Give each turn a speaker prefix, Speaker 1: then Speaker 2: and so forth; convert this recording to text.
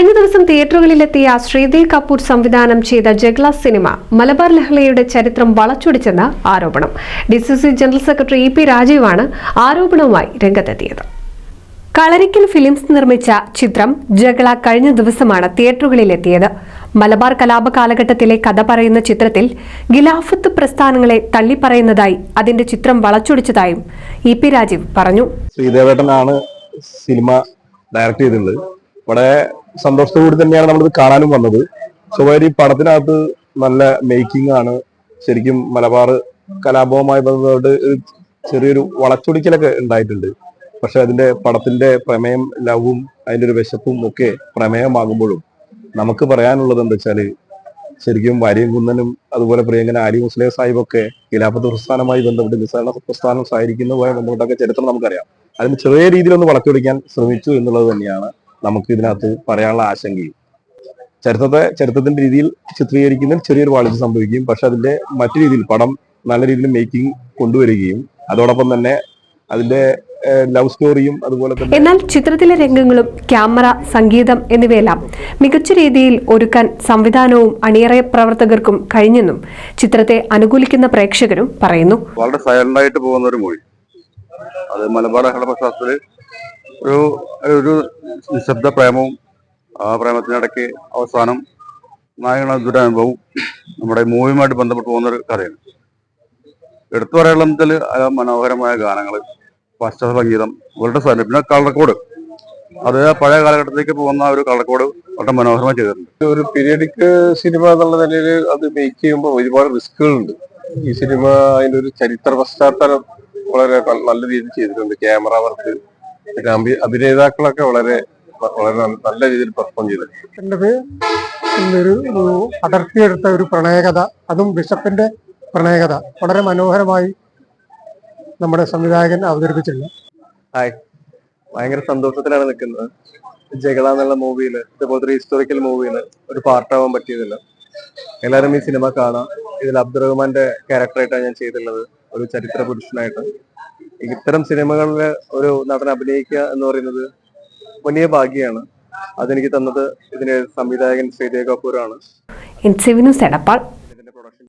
Speaker 1: കഴിഞ്ഞ ദിവസം തിയേറ്ററുകളിലെത്തിയ ശ്രീദേവ് കപൂർ സംവിധാനം ചെയ്ത ജഗ്ല സിനിമ മലബാർ ലഹളയുടെ ചരിത്രം വളച്ചൊടിച്ചെന്ന ആരോപണം. DCC general secretary E P രാജീവാണ് ആരോപണവുമായി രംഗത്തെത്തിയത്. കളരിക്കൽ ഫിലിംസ് നിർമ്മിച്ച ചിത്രം ജഗ്ല കഴിഞ്ഞ ദിവസമാണ് തിയേറ്ററുകളിലെത്തിയത്. മലബാർ കലാപ കാലഘട്ടത്തിലെ കഥ പറയുന്ന ചിത്രത്തിൽ ഗിലാഫത്ത് പ്രസ്ഥാനങ്ങളെ തള്ളിപ്പറയുന്നതായി അതിന്റെ ചിത്രം വളച്ചൊടിച്ചതായും ഇ പി രാജീവ് പറഞ്ഞു.
Speaker 2: ശ്രീദേവേട്ടനാണ് സിനിമ ഡയറക്ട് ചെയ്തിട്ടുള്ളത്. വളരെ സന്തോഷത്തോടുകൂടി തന്നെയാണ് നമ്മളിത് കാണാനും വന്നത്. സ്വകാര്യ പടത്തിനകത്ത് നല്ല മേക്കിംഗ് ആണ്. ശരിക്കും മലബാർ കലാപവുമായി ബന്ധപ്പെട്ട് ചെറിയൊരു വളച്ചൊടിക്കലൊക്കെ ഉണ്ടായിട്ടുണ്ട്. പക്ഷെ അതിന്റെ പടത്തിന്റെ പ്രമേയം ലവും അതിന്റെ ഒരു വിശപ്പും ഒക്കെ പ്രമേയമാകുമ്പോഴും നമുക്ക് പറയാനുള്ളത് എന്താ വെച്ചാൽ ശരിക്കും വാര്യം കുന്നനും അതുപോലെ പ്രിയങ്കന ആലി മുസ്ലിം സാഹിബൊക്കെ ഖിലാഫത്ത് പ്രസ്ഥാനമായി ബന്ധപ്പെട്ട് നിസ്സാരണ പ്രസ്ഥാനം സഹായിക്കുന്നതുമായി ബന്ധപ്പെട്ടൊക്കെ ചരിത്രം നമുക്കറിയാം. അതിന് ചെറിയ രീതിയിലൊന്ന് വളച്ചൊടിക്കാൻ ശ്രമിച്ചു എന്നുള്ളത് തന്നെയാണ് നമുക്ക് ഇതിനകത്ത് പറയാനുള്ള ആശങ്കയും. ചരിത്രത്തെ ചരിത്രത്തിന്റെ രീതിയിൽ ചിത്രീകരിക്കുന്നതിൽ ചെറിയൊരു വാളിച്ച് സംഭവിക്കുകയും പക്ഷെ അതിന്റെ മറ്റു രീതിയിൽ പടം നല്ല രീതിയിൽ മേക്കിംഗ് കൊണ്ടുവരികയും അതോടൊപ്പം തന്നെ അതിന്റെ ലവ് സ്റ്റോറിയും അതുപോലെ തന്നെ
Speaker 1: എന്നാൽ ചിത്രത്തിലെ രംഗങ്ങളും ക്യാമറ സംഗീതം എന്നിവയെല്ലാം മികച്ച രീതിയിൽ ഒരുക്കാൻ സംവിധാനവും അണിയറ പ്രവർത്തകർക്കും കഴിഞ്ഞെന്നും ചിത്രത്തെ അനുകൂലിക്കുന്ന പ്രേക്ഷകരും പറയുന്നു.
Speaker 3: വളരെ സൈലന്റ് ആയിട്ട് പോകുന്ന ഒരു മൊഴി അത് മലബാർ ലഹള ഒരു ഒരു നിശബ്ദ പ്രേമവും ആ പ്രേമത്തിനിടയ്ക്ക് അവസാനം നായകന ദുരനുഭവവും നമ്മുടെ മൂവിയുമായിട്ട് ബന്ധപ്പെട്ട് പോകുന്ന ഒരു കഥയാണ്. എടുത്തു പറയാനുള്ളതിൽ മനോഹരമായ ഗാനങ്ങൾ പശ്ചാത്തല സംഗീതം വളരെ സാധനം പിന്നെ കളർക്കോട് അത് പഴയ കാലഘട്ടത്തിലേക്ക് പോകുന്ന ഒരു കളർക്കോട് വളരെ മനോഹരമായി ചെയ്തിട്ടുണ്ട്.
Speaker 4: ഒരു പീരിയഡിക് സിനിമ എന്നുള്ള നിലയിൽ അത് മേക്ക് ചെയ്യുമ്പോൾ ഒരുപാട് റിസ്കുകളുണ്ട് ഈ സിനിമ അതിന്റെ ഒരു ചരിത്ര പശ്ചാത്തലം വളരെ നല്ല രീതിയിൽ ചെയ്തിട്ടുണ്ട്. ക്യാമറ വർക്ക് പിന്നെ അഭി- അഭിനേതാക്കളൊക്കെ വളരെ വളരെ നല്ല- രീതിയിൽ പെർഫോം ചെയ്തിട്ടുണ്ട്
Speaker 5: ഒരു അടർത്തിയെടുത്ത ഒരു പ്രണയകഥ അതും ബിഷപ്പിന്റെ പ്രണയകഥ വളരെ മനോഹരമായി നമ്മുടെ സംവിധായകൻ അവതരിപ്പിച്ചിട്ടുണ്ട്.
Speaker 2: ഹായ്. ഭയങ്കര സന്തോഷത്തിലാണ് നിൽക്കുന്നത്. ജഗള എന്നുള്ള മൂവിയിൽ ഇതുപോലത്തെ ഒരു ഹിസ്റ്റോറിക്കൽ മൂവിയിൽ ഒരു പാർട്ടാവാൻ പറ്റിയതില്ല. എല്ലാവരും ഈ സിനിമ കാണാം. ഇതിൽ അബ്ദുറഹ്മാന്റെ ക്യാരക്ടറായിട്ടാണ് ഞാൻ ചെയ്തിട്ടുള്ളത്. ഒരു ചരിത്ര പുരുഷനായിട്ട്. ഇത്തരം സിനിമകളിൽ ഒരു നടൻ അഭിനയിക്കുക എന്ന് പറയുന്നത് വലിയ ഭാഗ്യമാണ് അതെനിക്ക് തന്നത് ഇതിന്റെ സംവിധായകൻ ശ്രീദേവ് കപൂറാണ്.
Speaker 1: N C Edappal